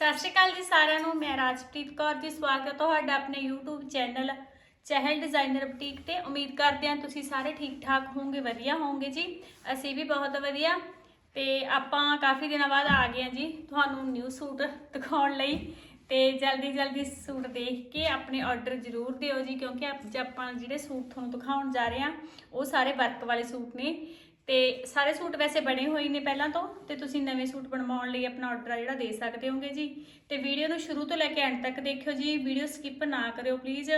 ਸਤਿ ਸ਼੍ਰੀ ਅਕਾਲ ਜੀ ਸਾਰਿਆਂ ਨੂੰ, ਮੈਂ ਰਾਜਪ੍ਰੀਤ ਕੌਰ ਜੀ, ਸਵਾਗਤ ਹੈ ਤੁਹਾਡਾ ਆਪਣੇ YouTube channel Chahal designer boutique ਤੇ। ਉਮੀਦ ਕਰਦੇ ਹਾਂ ਤੁਸੀਂ ਸਾਰੇ ਠੀਕ ਠਾਕ ਹੋਵੋਗੇ, ਵਧੀਆ ਹੋਵੋਗੇ ਜੀ। ਅਸੀਂ ਵੀ ਬਹੁਤ ਵਧੀਆ ਤੇ ਆਪਾਂ ਕਾਫੀ ਦਿਨਾਂ ਬਾਅਦ ਆ ਗਏ ਹਾਂ ਜੀ ਤੁਹਾਨੂੰ ਨਿਊ ਸੂਟ ਦਿਖਾਉਣ ਲਈ। ਤੇ ਜਲਦੀ ਜਲਦੀ ਸੂਟ ਦੇਖ ਕੇ ਆਪਣੇ ਆਰਡਰ ਜ਼ਰੂਰ ਦਿਓ ਜੀ, ਕਿਉਂਕਿ ਅੱਜ ਆਪਾਂ ਜਿਹੜੇ ਸੂਟ ਤੁਹਾਨੂੰ ਦਿਖਾਉਣ ਜਾ ਰਹੇ ਹਾਂ, ਉਹ ਸਾਰੇ ਵਰਕ ਵਾਲੇ ਸੂਟ ਨੇ। ਤੇ ਸਾਰੇ ਸੂਟ ਵੈਸੇ ਬਣੇ ਹੋਏ ਨੇ ਪਹਿਲਾਂ ਤੋਂ, ਤੇ ਤੁਸੀਂ ਨਵੇਂ ਸੂਟ ਬਣਵਾਉਣ ਲਈ ਆਪਣਾ ਆਰਡਰ ਜਿਹੜਾ ਦੇ ਸਕਦੇ ਹੋਗੇ ਜੀ। ਤੇ ਵੀਡੀਓ ਨੂੰ ਸ਼ੁਰੂ ਤੋਂ ਲੈ ਕੇ ਐਂਡ ਤੱਕ ਦੇਖਿਓ ਜੀ ਵੀਡੀਓ ਸਕਿਪ ਨਾ ਕਰਿਓ ਪਲੀਜ਼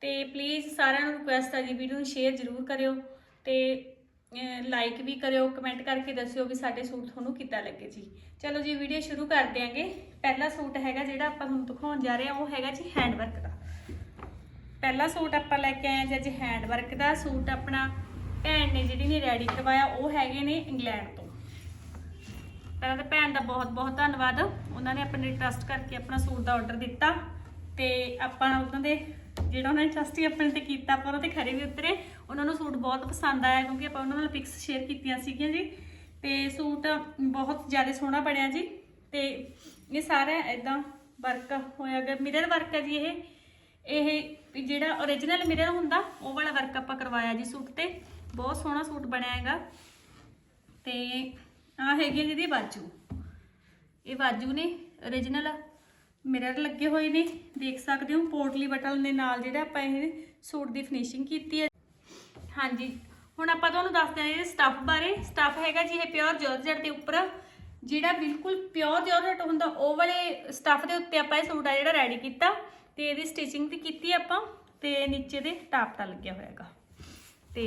ਤੇ ਪਲੀਜ਼ ਸਾਰਿਆਂ ਨੂੰ ਰਿਕੁਐਸਟ ਆ ਜੀ ਵੀਡੀਓ ਨੂੰ ਸ਼ੇਅਰ ਜ਼ਰੂਰ ਕਰਿਓ। ਤੇ ਲਾਈਕ ਵੀ ਕਰਿਓ ਕਮੈਂਟ ਕਰਕੇ ਦੱਸਿਓ ਵੀ ਸਾਡੇ ਸੂਟ ਤੁਹਾਨੂੰ ਕਿੱਦਾਂ ਲੱਗੇ ਜੀ। ਚਲੋ ਜੀ ਵੀਡੀਓ ਸ਼ੁਰੂ ਕਰ ਦਿਆਂਗੇ ਪਹਿਲਾ ਸੂਟ ਹੈਗਾ ਜਿਹੜਾ ਆਪਾਂ ਤੁਹਾਨੂੰ ਦਿਖਾਉਣ ਜਾ ਰਹੇ ਹਾਂ, ਉਹ ਹੈਗਾ ਜੀ ਹੈਂਡ ਵਰਕ ਦਾ। ਪਹਿਲਾ ਸੂਟ ਆਪਾਂ ਲੈ ਕੇ ਆਏ ਹਾਂ ਜੀ, ਅੱਜ ਹੈਂਡ ਵਰਕ ਦਾ ਸੂਟ ਆਪਣਾ ਭੈਣ ਨੇ ਜਿਹੜੀ ਨੇ ਰੈਡੀ ਕਰਵਾਇਆ, ਉਹ ਹੈਗੇ ਨੇ ਇੰਗਲੈਂਡ ਤੋਂ। ਪਹਿਲਾਂ ਤਾਂ ਭੈਣ ਦਾ ਬਹੁਤ ਬਹੁਤ ਧੰਨਵਾਦ। ਉਹਨਾਂ ਨੇ ਆਪਣੇ ਟਰਸਟ ਕਰਕੇ ਆਪਣਾ ਸੂਟ ਦਾ ਆਰਡਰ ਦਿੱਤਾ ਤੇ ਆਪਾਂ ਉਹਨਾਂ ਦੇ ਜਿਹੜਾ ਉਹਨਾਂ ਨੇ ਟਰਸਟ ਹੀ ਆਪਣੇ ਤੇ ਕੀਤਾ, ਆਪਾਂ ਉਹਨਾਂ ਤੇ ਖਰੇ ਵੀ ਉਤਰੇ। ਉਹਨਾਂ ਨੂੰ ਸੂਟ ਬਹੁਤ ਪਸੰਦ ਆਇਆ ਕਿਉਂਕਿ ਆਪਾਂ ਉਹਨਾਂ ਨਾਲ ਪਿਕਸ ਸ਼ੇਅਰ ਕੀਤੀਆਂ ਸੀਗੀਆਂ ਜੀ। ਤੇ ਸੂਟ ਬਹੁਤ ਜ਼ਿਆਦਾ ਸੋਹਣਾ ਬਣਿਆ ਜੀ। ਤੇ ਇਹ ਸਾਰਾ ਇਦਾਂ ਵਰਕ ਹੋਇਆ ਗਿਆ ਮਿਰਰ ਵਰਕ ਹੈ ਜੀ ਇਹ। ਇਹ ਜਿਹੜਾ origignal ਮਿਰਰ ਹੁੰਦਾ, ਉਹ ਵਾਲਾ ਵਰਕ ਆਪਾਂ ਕਰਵਾਇਆ ਜੀ ਸੂਟ ਤੇ। ਬਹੁਤ ਸੋਹਣਾ ਸੂਟ ਬਣਿਆ ਹੈਗਾ। ਤੇ ਆ ਹੈਗੇ ਆ ਜਿਹਦੀ ਬਾਜੂ ਇਹ ਬਾਜੂ ਨੇ origignal ਮਿਰਰ ਲੱਗੇ ਹੋਏ ਨੇ, ਦੇਖ ਸਕਦੇ ਹੋ ਪੋਟਲੀ ਬਟਨ ਦੇ ਨਾਲ ਜਿਹੜਾ ਆਪਾਂ ਇਹ ਸੂਟ ਦੀ ਫਿਨਿਸ਼ਿੰਗ ਕੀਤੀ ਹੈ। ਹਾਂਜੀ, ਹੁਣ ਆਪਾਂ ਤੁਹਾਨੂੰ ਦੱਸਦੇ ਹਾਂ ਇਹ ਸਟੱਫ ਬਾਰੇ। ਸਟੱਫ ਹੈਗਾ ਜੀ ਇਹ ਪਿਓਰ ਜਾਰਜਟ ਦੇ ਉੱਪਰ। ਜਿਹੜਾ ਬਿਲਕੁਲ ਪਿਓਰ ਜਾਰਜਟ ਹੁੰਦਾ, ਉਹ ਵਾਲੇ ਸਟੱਫ ਦੇ ਉੱਤੇ ਆਪਾਂ ਇਹ ਸੂਟ ਆ ਜਿਹੜਾ ਰੈਡੀ ਕੀਤਾ। ਤੇ ਇਹਦੀ ਸਟਿਚਿੰਗ ਵੀ ਕੀਤੀ ਆਪਾਂ, ਤੇ ਨੀਚੇ ਦੇ ਟਾਪ ਦਾ ਲੱਗਿਆ ਹੋਇਆ ਹੈਗਾ। ਤੇ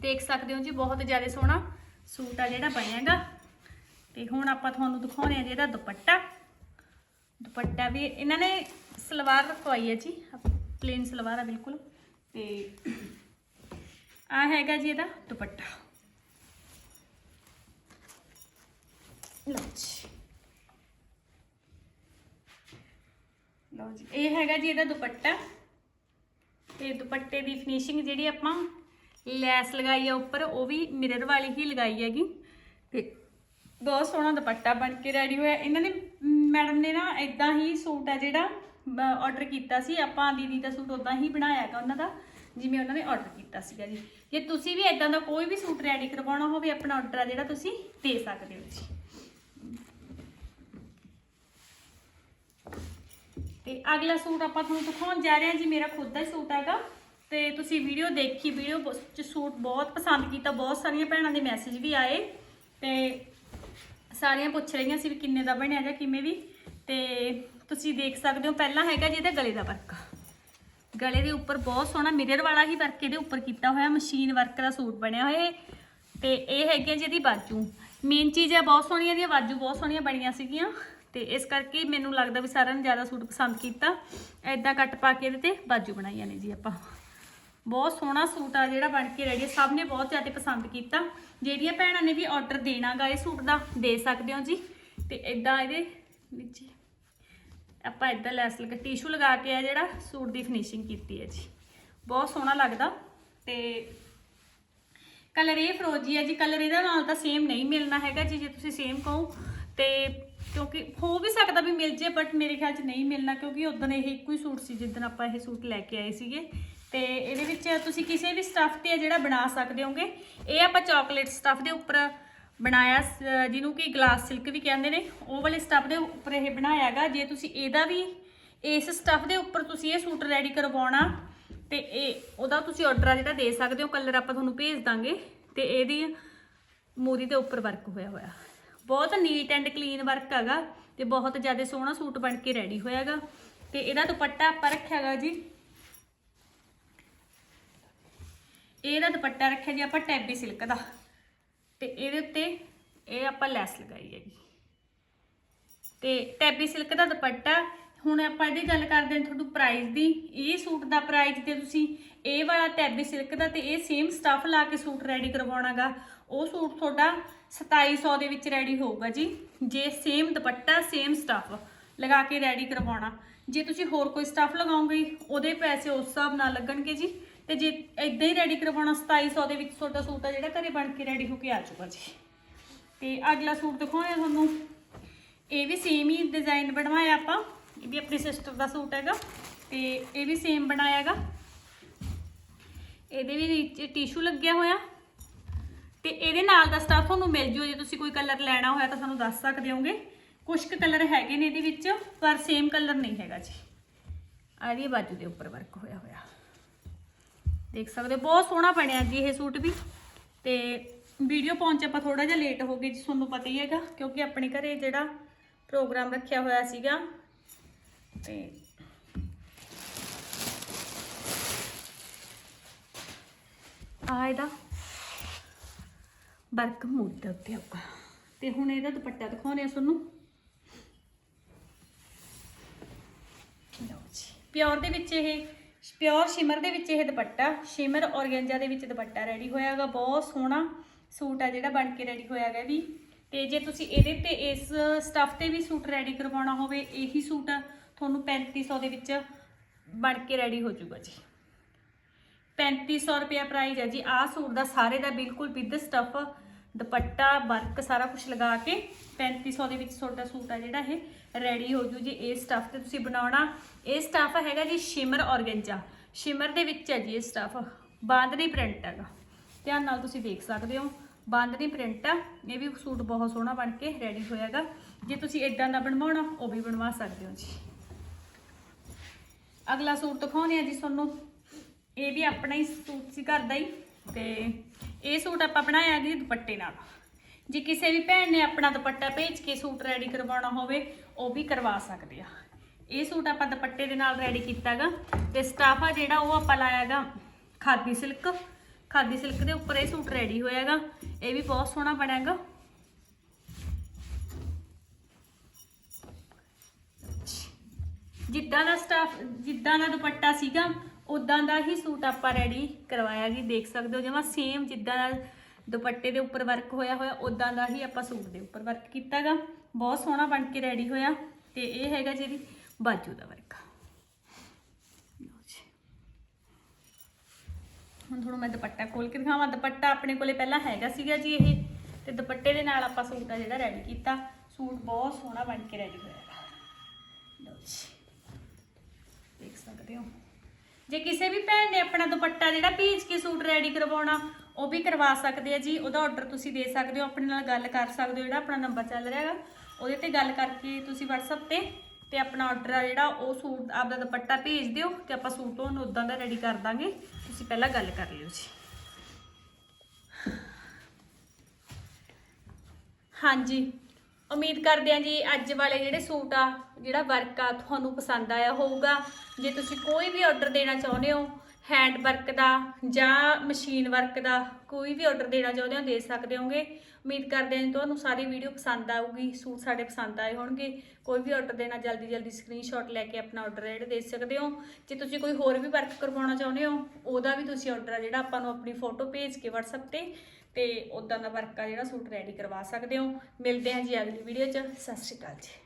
ਦੇਖ ਸਕਦੇ ਹੋ ਜੀ, ਬਹੁਤ ਜ਼ਿਆਦਾ ਸੋਹਣਾ ਸੂਟ ਆ ਜਿਹੜਾ ਬਣਿਆ ਹੈਗਾ। ਤੇ ਹੁਣ ਆਪਾਂ ਤੁਹਾਨੂੰ ਦਿਖਾਉਣੇ ਆ ਜਿਹਦਾ ਦੁਪੱਟਾ। ਦੁਪੱਟਾ ਵੀ ਇਹਨਾਂ ਨੇ ਸਲਵਾਰ ਰਖਵਾਈ ਹੈ ਜੀ, ਪਲੇਨ ਸਲਵਾਰ ਆ ਬਿਲਕੁਲ। ਤੇ ਆ ਹੈਗਾ ਜੀ ਇਹਦਾ ਦੁਪੱਟਾ। ਲਓ ਜੀ। ਲਓ ਜੀ, ਇਹ ਹੈਗਾ ਜੀ ਇਹਦਾ ਦੁਪੱਟਾ। ਤੇ ਦੁਪੱਟੇ ਦੀ ਫਿਨਿਸ਼ਿੰਗ ਜਿਹੜੀ ਆਪਾਂ ਲੈਸ ਲਗਾਈ ਆ ਉੱਪਰ, ਉਹ ਵੀ ਮਿਰਰ ਵਾਲੀ ਹੀ ਲਗਾਈ ਹੈਗੀ। ਤੇ ਬਹੁਤ ਸੋਹਣਾ ਦੁਪੱਟਾ ਬਣ ਕੇ ਰੈਡੀ ਹੋਇਆ। ਇਹਨਾਂ ਨੇ ਮੈਡਮ ਨੇ ਨਾ ਇਦਾਂ ਹੀ ਸੂਟ ਆ ਜਿਹੜਾ ਆਰਡਰ ਕੀਤਾ ਸੀ। ਆਪਾਂ ਦੀਦੀ ਦਾ ਸੂਟ ਉਦਾਂ ਹੀ ਬਣਾਇਆ ਹੈਗਾ ਉਹਨਾਂ ਦਾ, ਜਿਵੇਂ ਉਹਨਾਂ ਨੇ ਆਰਡਰ ਕੀਤਾ ਸੀਗਾ ਜੀ। ਜੇ ਤੁਸੀਂ ਵੀ ਇਦਾਂ ਦਾ ਕੋਈ ਵੀ ਸੂਟ ਰੈਡੀ ਕਰਵਾਉਣਾ ਹੋਵੇ, ਆਪਣਾ ਆਰਡਰ ਆ ਜਿਹੜਾ ਤੁਸੀਂ ਦੇ ਸਕਦੇ ਹੋ ਜੀ। ਤੇ ਅਗਲਾ ਸੂਟ ਆਪਾਂ ਤੁਹਾਨੂੰ ਦਿਖਾਉਣ ਜਾ ਰਹੇ ਹਾਂ ਜੀ। ਮੇਰਾ ਖੁਦ ਦਾ ਸੂਟ ਹੈਗਾ। ਤੇ ਤੁਸੀਂ ਵੀਡੀਓ ਦੇਖੀ, ਵੀਡੀਓ ਚ ਸੂਟ ਬਹੁਤ ਪਸੰਦ ਕੀਤਾ, ਬਹੁਤ ਸਾਰੀਆਂ ਭੈਣਾਂ ਦੇ ਮੈਸੇਜ ਵੀ ਆਏ ਤੇ ਸਾਰੀਆਂ ਪੁੱਛ ਰਹੀਆਂ ਸੀ ਵੀ ਕਿੰਨੇ ਦਾ ਬਣਿਆ ਜਾਂ ਕਿਵੇਂ ਵੀ ਤੇ ਤੁਸੀਂ ਦੇਖ ਸਕਦੇ ਹੋ, ਪਹਿਲਾਂ ਹੈਗਾ ਜੀ ਇਹਦਾ ਗਲੇ ਦਾ ਵਰਕ। ਗਲੇ ਦੇ ਉੱਪਰ ਬਹੁਤ ਸੋਹਣਾ ਮਿਰਰ ਵਾਲਾ ਹੀ ਵਰਕ ਇਹਦੇ ਉੱਪਰ ਕੀਤਾ ਹੋਇਆ ਮਸ਼ੀਨ ਵਰਕ ਦਾ ਸੂਟ ਬਣਿਆ ਹੋਇਆ ਹੈ ਤੇ ਇਹ ਹੈਗੀ ਜਿਹਦੀ ਬਾਜੂ। ਮੇਨ ਚੀਜ਼ ਹੈ ਬਹੁਤ ਸੋਹਣੀਆਂ ਦੀਆਂ ਬਾਜੂ ਬਹੁਤ ਸੋਹਣੀਆਂ ਬਣੀਆਂ ਸੀਗੀਆਂ ਤੇ ਇਸ ਕਰਕੇ ਮੈਨੂੰ ਲੱਗਦਾ ਵੀ ਸਾਰਿਆਂ ਨੇ ਜ਼ਿਆਦਾ ਸੂਟ ਪਸੰਦ ਕੀਤਾ। ਐਦਾਂ ਕੱਟ ਪਾ ਕੇ ਇਹਦੇ ਤੇ ਬਾਜੂ ਬਣਾਈਆਂ ਨੇ ਜੀ ਆਪਾਂ। ਬਹੁਤ ਸੋਹਣਾ ਸੂਟ ਆ ਜਿਹੜਾ ਬਣ ਕੇ ਰੈਡੀ ਸਭ ਨੇ ਬਹੁਤ ਜ਼ਿਆਦਾ ਪਸੰਦ ਕੀਤਾ। ਜਿਹੜੀਆਂ ਭੈਣਾਂ ਨੇ ਵੀ ਆਰਡਰ ਦੇਣਾਗਾ ਇਹ ਸੂਟ ਦਾ, ਦੇ ਸਕਦੇ ਹੋ ਜੀ? ਤੇ ਇਦਾਂ ਇਹਦੇ ਵਿੱਚ ਆਪਾਂ ਇਦਾਂ ਲੈਸ ਲਗਾ ਟਿਸ਼ੂ ਲਗਾ ਕੇ ਆ ਜਿਹੜਾ ਸੂਟ ਦੀ ਫਿਨਿਸ਼ਿੰਗ ਕੀਤੀ ਹੈ ਜੀ। ਬਹੁਤ ਸੋਹਣਾ ਲੱਗਦਾ। ਤੇ ਕਲਰ ਇਹ ਫਰੋਜੀ ਹੈ ਜੀ। ਕਲਰ ਇਹਦਾ ਨਾਲ ਤਾਂ ਸੇਮ ਨਹੀਂ ਮਿਲਣਾ ਹੈਗਾ ਜੀ, ਜੇ ਤੁਸੀਂ ਸੇਮ ਕਹੋ। ਤੇ ਕਿਉਂਕਿ ਹੋ ਵੀ ਸਕਦਾ ਵੀ ਮਿਲ ਜੇ ਬਟ ਮੇਰੇ ਖਿਆਲ 'ਚ ਨਹੀਂ ਮਿਲਣਾ, ਕਿਉਂਕਿ ਉਦੋਂ ਇਹ ਇੱਕੋ ਹੀ ਸੂਟ ਸੀ ਜਿੱਦਣ ਆਪਾਂ ਇਹ ਸੂਟ ਲੈ ਕੇ ਆਏ ਸੀਗੇ। ਤੇ ਇਹਦੇ ਵਿੱਚ ਤੁਸੀਂ ਕਿਸੇ ਵੀ ਸਟੱਫ ਤੇ ਜਿਹੜਾ ਬਣਾ ਸਕਦੇ ਹੋਗੇ, ਇਹ ਆਪਾਂ ਚਾਕਲੇਟ ਸਟੱਫ ਦੇ ਉੱਪਰ ਬਣਾਇਆ ਜਿਹਨੂੰ ਕਿ ਗਲਾਸ ਸਿਲਕ ਵੀ ਕਹਿੰਦੇ ਨੇ, ਉਹ ਵਾਲੇ ਸਟੱਫ ਦੇ ਉੱਪਰ ਇਹ ਬਣਾਇਆ ਹੈਗਾ ਜੇ ਤੁਸੀਂ ਇਹਦਾ ਵੀ, ਇਸ ਸਟੱਫ ਦੇ ਉੱਪਰ ਤੁਸੀਂ ਇਹ ਸੂਟ ਰੈਡੀ ਕਰਵਾਉਣਾ, ਤੇ ਇਹ, ਉਹਦਾ ਤੁਸੀਂ ਆਰਡਰ ਆ ਜਿਹੜਾ ਦੇ ਸਕਦੇ ਹੋ ਕਲਰ ਆਪਾਂ ਤੁਹਾਨੂੰ ਭੇਜ ਦਾਂਗੇ, ਤੇ ਇਹਦੀ ਮੋਰੀ ਦੇ ਉੱਪਰ ਵਰਕ ਹੋਇਆ ਹੋਇਆ। ਬਹੁਤ ਨੀਟ ਐਂਡ ਕਲੀਨ ਵਰਕ ਹੈਗਾ, ਤੇ ਬਹੁਤ ਜ਼ਿਆਦਾ ਸੋਹਣਾ ਸੂਟ ਬਣ ਕੇ ਰੈਡੀ ਹੋਇਆਗਾ ਤੇ ਇਹਦਾ ਦੁਪੱਟਾ ਆਪਾਂ ਰੱਖਿਆਗਾ ਜੀ ਇਹਦਾ ਦੁਪੱਟਾ ਰੱਖਿਆ ਜੀ, ਆਪਾਂ ਟੈਬੀ ਸਿਲਕ ਦਾ। ਤੇ ਇਹਦੇ ਉੱਤੇ ਇਹ ਆਪਾਂ ਲੈਸ ਲਗਾਈ ਹੈਗੀ। ਤੇ ਟੈਬੀ ਸਿਲਕ ਦਾ ਦੁਪੱਟਾ, ਹੁਣ ਆਪਾਂ ਇਹਦੀ ਗੱਲ ਕਰਦੇ ਹਾਂ ਤੁਹਾਨੂੰ ਪ੍ਰਾਈਸ ਦੀ। ਇਹ ਸੂਟ ਦਾ ਪ੍ਰਾਈਸ ਤੇ ਤੁਸੀਂ ਇਹ ਵਾਲਾ ਟੈਬੀ ਸਿਲਕ ਦਾ ਤੇ ਇਹ ਸੇਮ ਸਟੱਫ ਲਾ ਕੇ ਸੂਟ ਰੈਡੀ ਕਰਵਾਉਣਾਗਾ। ਉਹ ਸੂਟ ਤੁਹਾਡਾ 2700 ਦੇ ਵਿੱਚ ਰੈਡੀ ਹੋਊਗਾ ਜੀ। ਜੇ ਸੇਮ ਦੁਪੱਟਾ ਸੇਮ ਸਟੱਫ ਲਗਾ ਕੇ ਰੈਡੀ ਕਰਵਾਉਣਾ। ਜੇ ਤੁਸੀਂ ਹੋਰ ਕੋਈ ਸਟੱਫ ਲਗਾਓਗੇ, ਉਹਦੇ ਪੈਸੇ ਉਸ ਹਿਸਾਬ ਨਾਲ ਲੱਗਣਗੇ ਜੀ। ਤੇ ਜੇ ਇਦਾਂ ਹੀ ਰੈਡੀ ਕਰਵਾਉਣਾ 2700 ਦੇ ਵਿੱਚ ਤੁਹਾਡਾ ਸੂਟ ਆ ਜਿਹੜਾ, ਘਰੇ ਬਣ ਕੇ ਰੈਡੀ ਹੋ ਕੇ ਆ ਜਾਊਗਾ ਜੀ। ਤੇ ਅਗਲਾ ਸੂਟ ਦਿਖਾਉਣਾ ਤੁਹਾਨੂੰ। ਇਹ ਵੀ ਸੇਮ ਹੀ ਡਿਜ਼ਾਈਨ ਬਣਵਾਇਆ ਆਪਾਂ। ਇਹ ਵੀ ਆਪਣੀ ਸਿਸਟਰ ਦਾ ਸੂਟ ਹੈਗਾ। ਤੇ ਇਹ ਵੀ ਸੇਮ ਬਣਾਇਆ ਹੈਗਾ। ਇਹਦੇ ਵੀ ਵਿੱਚ ਟਿਸ਼ੂ ਲੱਗਿਆ ਹੋਇਆ। ਤੇ ਇਹਦੇ ਨਾਲ ਦਾ ਸਟਾਫ ਤੁਹਾਨੂੰ ਮਿਲ ਜੂ। ਜੇ ਤੁਸੀਂ ਕੋਈ ਕਲਰ ਲੈਣਾ ਹੋਇਆ ਤਾਂ ਸਾਨੂੰ ਦੱਸ ਸਕਦੇ ਹੋਗੇ ਕੁਝ ਕੁ ਕਲਰ ਹੈਗੇ ਨੇ ਇਹਦੇ ਵਿੱਚ, ਪਰ ਸੇਮ ਕਲਰ ਨਹੀਂ ਹੈਗਾ ਜੀ। ਆ ਇਹਦੀ ਬਾਜੂ ਦੇ ਉੱਪਰ ਵਰਕ ਹੋਇਆ ਹੋਇਆ। ਦੇਖ ਸਕਦੇ ਹੋ। ਬਹੁਤ ਸੋਹਣਾ ਬਣਿਆ ਜੀ ਇਹ ਸੂਟ ਵੀ। ਤੇ ਵੀਡੀਓ ਪਹੁੰਚ ਆਪਾਂ ਥੋੜਾ ਜਿਹਾ ਲੇਟ ਹੋ ਗਏ ਜੀ, ਤੁਹਾਨੂੰ ਪਤਾ ਹੀ ਹੈਗਾ, ਕਿਉਂਕਿ ਆਪਣੇ ਘਰੇ ਜਿਹੜਾ ਪ੍ਰੋਗਰਾਮ ਰੱਖਿਆ ਹੋਇਆ ਸੀਗਾ। ਤੇ ਆ ਇਹਦਾ ਵਰਕ ਮੂਡ ਉੱਤੇ ਆਊਗਾ ਤੇ ਹੁਣ ਇਹਦਾ ਦੁਪੱਟਾ ਦਿਖਾਉਣੇ ਆ ਤੁਹਾਨੂੰ। ਲਓ ਜੀ। ਪਿਓਰ ਦੇ ਵਿੱਚ ਇਹ ਪਿਓਰ ਸ਼ਿਮਰ ਦੇ ਵਿੱਚ ਇਹ ਦੁਪੱਟਾ ਸ਼ਿਮਰ ਔਰਗੈਂਜਾ ਦੇ ਵਿੱਚ ਦੁਪੱਟਾ ਰੈਡੀ ਹੋਇਆਗਾ ਬਹੁਤ ਸੋਹਣਾ ਸੂਟ ਆ ਜਿਹੜਾ ਬਣ ਕੇ ਰੈਡੀ ਹੋਇਆਗਾ ਵੀ। ਤੇ ਜੇ ਤੁਸੀਂ ਇਹਦੇ ਤੇ ਇਸ ਸਟੱਫ ਤੇ ਵੀ ਸੂਟ ਰੈਡੀ ਕਰਵਾਉਣਾ ਹੋਵੇ, ਇਹੀ ਸੂਟ ਤੁਹਾਨੂੰ 3500 ਦੇ ਵਿੱਚ ਬਣ ਕੇ ਰੈਡੀ ਹੋ ਜਾਊਗਾ ਜੀ। 3500 ਰੁਪਿਆ ਪ੍ਰਾਈਸ ਹੈ ਜੀ। ਆਹ ਸੂਟ ਦਾ ਸਾਰੇ ਦਾ ਬਿਲਕੁਲ ਵਿਦ ਸਟੱਫ ਦੁਪੱਟਾ, ਵਰਕ ਸਾਰਾ ਕੁਝ ਲਗਾ ਕੇ 3500 ਦੇ ਵਿੱਚ ਤੁਹਾਡਾ ਸੂਟ ਆ ਜਿਹੜਾ ਇਹ ਰੈਡੀ ਹੋ ਜੂ ਜੀ, ਇਹ ਸਟਫ ਤੇ ਤੁਸੀਂ ਬਣਾਉਣਾ। ਇਹ ਸਟਫ ਹੈਗਾ ਜੀ ਸ਼ਿਮਰ ਔਰਗੈਂਜਾ ਸ਼ਿਮਰ ਦੇ ਵਿੱਚ ਹੈ ਜੀ ਇਹ ਸਟਫ ਬਾਂਦਨੀ ਪ੍ਰਿੰਟ ਹੈਗਾ। ਧਿਆਨ ਨਾਲ ਤੁਸੀਂ ਦੇਖ ਸਕਦੇ ਹੋ। ਬਾਂਦਨੀ ਪ੍ਰਿੰਟ ਆ। ਇਹ ਵੀ ਸੂਟ ਬਹੁਤ ਸੋਹਣਾ ਬਣ ਕੇ ਰੈਡੀ ਹੋਇਆਗਾ ਜੇ ਤੁਸੀਂ ਇਦਾਂ ਦਾ ਬਣਵਾਉਣਾ, ਉਹ ਵੀ ਬਣਵਾ ਸਕਦੇ ਹੋ ਜੀ। ਅਗਲਾ ਸੂਟ ਦਿਖਾਉਂਦੇ ਆ ਜੀ ਤੁਹਾਨੂੰ। ਇਹ ਵੀ ਆਪਣਾ ਹੀ ਸੂਟ ਸੀ ਘਰ ਦਾ ਹੀ। ਤੇ ਇਹ ਸੂਟ ਆਪਾਂ ਬਣਾਇਆ ਜੀ ਦੁਪੱਟੇ ਨਾਲ। ਜੇ ਕਿਸੇ ਵੀ ਭੈਣ ਨੇ ਆਪਣਾ ਦੁਪੱਟਾ ਭੇਜ ਕੇ ਸੂਟ ਰੈਡੀ ਕਰਵਾਉਣਾ ਹੋਵੇ, ਉਹ ਵੀ ਕਰਵਾ ਸਕਦੇ ਆ। ਇਹ ਸੂਟ ਆਪਾਂ ਦੁਪੱਟੇ ਦੇ ਨਾਲ ਰੈਡੀ ਕੀਤਾਗਾ ਤੇ ਸਟਾਫ ਆ ਜਿਹੜਾ ਉਹ ਆਪਾਂ ਲਾਇਆਗਾ ਖਾਦੀ ਸਿਲਕ। ਖਾਦੀ ਸਿਲਕ ਦੇ ਉੱਪਰ ਇਹ ਸੂਟ ਰੈਡੀ ਹੋਇਆਗਾ। ਇਹ ਵੀ ਬਹੁਤ ਸੋਹਣਾ ਬਣਾਗਾ ਜਿੱਦਾਂ ਦਾ ਸਟਾਫ ਜਿੱਦਾਂ ਦਾ ਦੁਪੱਟਾ ਸੀਗਾ ਉਦਾਂ ਦਾ ਹੀ ਸੂਟ ਆਪਾਂ ਰੈਡੀ ਕਰਵਾਇਆ ਜੀ, ਦੇਖ ਸਕਦੇ ਹੋ ਜਮਾ ਸੇਮ ਜਿੱਦਾਂ ਦਾ ਦੁਪੱਟੇ ਦੇ ਉੱਪਰ ਵਰਕ ਹੋਇਆ ਹੋਇਆ ਉਦਾਂ ਦਾ ਹੀ ਆਪਾਂ ਸੂਟ ਦੇ ਉੱਪਰ ਵਰਕ ਕੀਤਾਗਾ। ਬਹੁਤ ਸੋਹਣਾ ਬਣ ਕੇ ਰੈਡੀ ਹੋਇਆ ਤੇ ਇਹ ਹੈਗਾ ਜਿਹੜੀ ਬਾਜੂ ਦਾ ਵਰਕ ਹੁਣ ਤੁਹਾਨੂੰ ਮੈਂ ਦੁਪੱਟਾ ਖੋਲ ਕੇ ਦਿਖਾਵਾਂ। ਦੁਪੱਟਾ ਆਪਣੇ ਕੋਲੇ ਪਹਿਲਾਂ ਹੈਗਾ ਸੀਗਾ ਜੀ ਇਹ, ਤੇ ਦੁਪੱਟੇ ਦੇ ਨਾਲ ਆਪਾਂ ਸੂਟ ਆ ਜਿਹੜਾ ਰੈਡੀ ਕੀਤਾ, ਸੂਟ ਬਹੁਤ ਸੋਹਣਾ ਬਣ ਕੇ ਰੈਡੀ ਹੋਇਆ। ਲਓ ਜੀ। ਦੇਖ ਸਕਦੇ ਹੋ। ਜੇ ਕਿਸੇ ਵੀ ਭੈਣ ਨੇ ਆਪਣਾ ਦੁਪੱਟਾ ਜਿਹੜਾ ਭੇਜ ਕੇ ਸੂਟ ਰੈਡੀ ਕਰਵਾਉਣਾ, ਉਹ ਵੀ ਕਰਵਾ ਸਕਦੇ ਆ ਜੀ। ਉਹਦਾ ਆਰਡਰ ਤੁਸੀਂ ਦੇ ਸਕਦੇ ਹੋ, ਆਪਣੇ ਨਾਲ ਗੱਲ ਕਰ ਸਕਦੇ ਹੋ, ਜਿਹੜਾ ਆਪਣਾ ਨੰਬਰ ਚੱਲ ਰਿਹਾ ਹੈਗਾ। ਉਹਦੇ ਤੇ ਗੱਲ ਕਰਕੇ ਤੁਸੀਂ WhatsApp ਤੇ ਤੇ ਆਪਣਾ ਆਰਡਰ ਆ ਜਿਹੜਾ, ਉਹ ਸੂਟ, ਆਪਦਾ ਦੁਪੱਟਾ ਭੇਜ ਦਿਓ ਤੇ ਆਪਾਂ ਸੂਟ ਤੁਹਾਨੂੰ ਉਦਾਂ ਦਾ ਰੈਡੀ ਕਰ ਦਾਂਗੇ। ਤੁਸੀਂ ਪਹਿਲਾਂ ਗੱਲ ਕਰ ਲਿਓ ਜੀ। ਹਾਂਜੀ। ਉਮੀਦ ਕਰਦੇ ਹਾਂ ਜੀ ਅੱਜ ਵਾਲੇ ਜਿਹੜੇ ਸੂਟ ਆ, ਜਿਹੜਾ ਵਰਕ ਆ, ਤੁਹਾਨੂੰ ਪਸੰਦ ਆਇਆ ਹੋਊਗਾ। ਜੇ ਤੁਸੀਂ ਕੋਈ ਵੀ ਆਰਡਰ ਦੇਣਾ ਚਾਹੁੰਦੇ ਹੋ ਹੈਂਡ ਵਰਕ ਦਾ ਜਾਂ ਮਸ਼ੀਨ ਵਰਕ ਦਾ, ਕੋਈ ਵੀ ਆਰਡਰ ਦੇਣਾ ਚਾਹੁੰਦੇ ਹੋ, ਦੇ ਸਕਦੇ ਹੋਗੇ। ਉਮੀਦ ਕਰਦੇ ਹਾਂ ਜੀ ਤੁਹਾਨੂੰ ਸਾਰੀ ਵੀਡੀਓ ਪਸੰਦ ਆਊਗੀ, ਸੂਟ ਸਾਡੇ ਪਸੰਦ ਆਏ ਹੋਣਗੇ। ਕੋਈ ਵੀ ਆਰਡਰ ਦੇਣਾ ਜਲਦੀ ਜਲਦੀ ਸਕਰੀਨਸ਼ਾਟ ਲੈ ਕੇ ਆਪਣਾ ਆਰਡਰ ਜਿਹੜੇ ਦੇ ਸਕਦੇ ਹੋ। ਜੇ ਤੁਸੀਂ ਕੋਈ ਹੋਰ ਵੀ ਵਰਕ ਕਰਵਾਉਣਾ ਚਾਹੁੰਦੇ ਹੋ, ਉਹਦਾ ਵੀ ਤੁਸੀਂ ਆਰਡਰ ਆ ਜਿਹੜਾ ਆਪਾਂ ਨੂੰ ਆਪਣੀ ਫੋਟੋ ਭੇਜ ਕੇ WhatsApp ਤੇ ਤੇ ਉਦਾਂ ਦਾ ਵਰਕ ਆ ਜਿਹੜਾ ਸੂਟ ਰੈਡੀ ਕਰਵਾ ਸਕਦੇ ਹੋ। ਮਿਲਦੇ ਹਾਂ ਜੀ ਅਗਲੀ ਵੀਡੀਓ 'ਚ। ਸਤਿ ਸ਼੍ਰੀ ਅਕਾਲ ਜੀ।